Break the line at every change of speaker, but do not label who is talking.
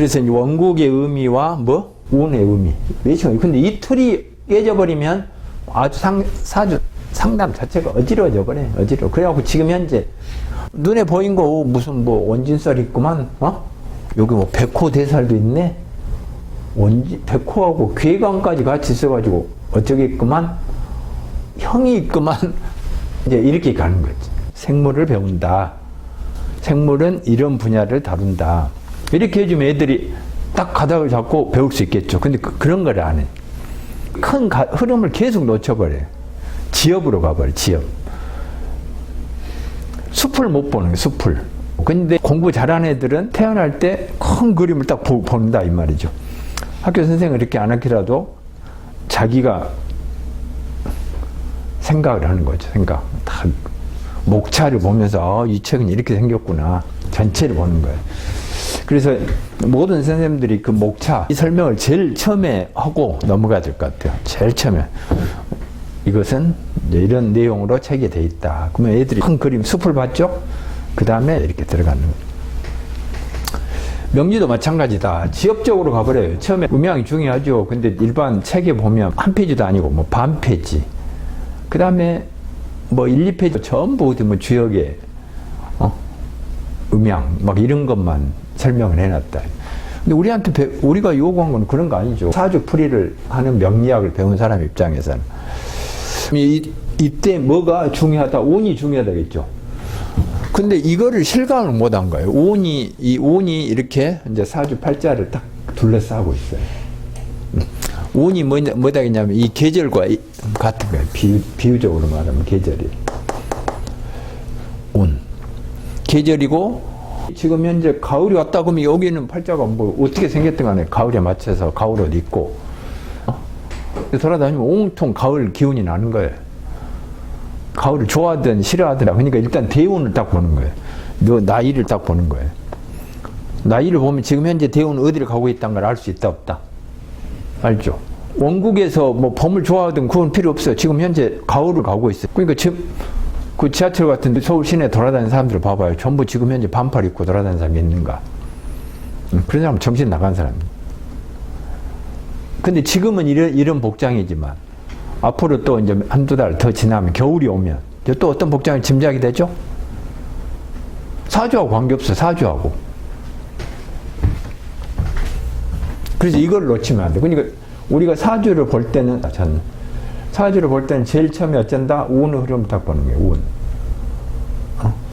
그래서 원국의 의미와 뭐 운의 의미 매칭. 근데 이 틀이 깨져버리면 아주 상 사주 상담 자체가 어지러워져 버려. 어지러워. 그래갖고 지금 현재 눈에 보인 거 무슨 뭐 원진살 있구만. 어? 여기 뭐 백호 대살도 있네. 원지 백호하고 괴강까지 같이 있어가지고 어쩌겠구만. 형이 있구만. 이제 이렇게 가는 거지. 생물을 배운다. 생물은 이런 분야를 다룬다. 이렇게 해주면 애들이 딱 가닥을 잡고 배울 수 있겠죠. 근데 그, 런 걸 안 해. 큰 가- 흐름을 계속 놓쳐버려요. 지엽으로 가버려, 지엽. 숲을 못 보는 거예요, 숲을. 근데 공부 잘하는 애들은 태어날 때 큰 그림을 딱 보, 본다, 이 말이죠. 학교 선생은 이렇게 안 하더라도 자기가 생각을 하는 거죠, 생각. 다 목차를 보면서 아, 이 책은 이렇게 생겼구나. 전체를 보는 거예요. 그래서 모든 선생님들이 그 목차, 이 설명을 제일 처음에 하고 넘어가야 될 것 같아요. 제일 처음에. 이것은 이런 내용으로 책에 돼 있다. 그러면 애들이 큰 그림, 숲을 봤죠? 그 다음에 이렇게 들어가는. 명리도 마찬가지다. 지역적으로 가버려요. 처음에 음향이 중요하죠. 근데 일반 책에 보면 한 페이지도 아니고 뭐 반 페이지. 그 다음에 뭐 1, 2페이지 전부 뭐 주역에 어? 음향 막 이런 것만 설명을 해놨다. 근데 우리한테 배- 우리가 요구한 건 그런 거 아니죠. 사주 풀이를 하는 명리학을 배운 사람 입장에서는 이, 이때 뭐가 중요하다, 운이 중요하다겠죠. 근데 이거를 실감을 못 한 거예요. 운이 이 운이 이렇게 이제 사주 팔자를 딱 둘러싸고 있어요. 음. 운이 뭐, 뭐다겠냐면 이 계절과 이- 같은 거예요. 비유, 비유적으로 말하면 계절이. 운. 계절이고 지금 현재 가을이 왔다 그러면 여기는 팔자가 뭐 어떻게 생겼든 간에 가을에 맞춰서 가을 옷 입고 어? 돌아다니면 온통 가을 기운이 나는 거예요. 가을을 좋아하든 싫어하더라. 그러니까 일단 대운을 딱 보는 거예요. 너 나이를 딱 보는 거예요. 나이를 보면 지금 현재 대운은 어디를 가고 있다는 걸 알 수 있다 없다. 알죠? 원국에서 뭐 봄을 좋아하든 그건 필요 없어요. 지금 현재 가을을 가고 있어요. 그러니까 지금 그 지하철 같은 데 서울 시내 돌아다니는 사람들 봐봐요. 전부 지금 현재 반팔 입고 돌아다니는 사람이 있는가? 음, 그런 사람 정신 나간 사람. 근데 지금은 이런, 이런 복장이지만 앞으로 또 이제 한두 달 더 지나면 겨울이 오면 또 어떤 복장이 짐작이 되죠? 사주하고 관계없어, 사주하고. 그래서 이걸 놓치면 안 돼. 그러니까 우리가 사주를 볼 때는, 아, 저는 사주를 볼 때는 제일 처음에 어쩐다? 운의 흐름을 딱 보는 거예요, 운.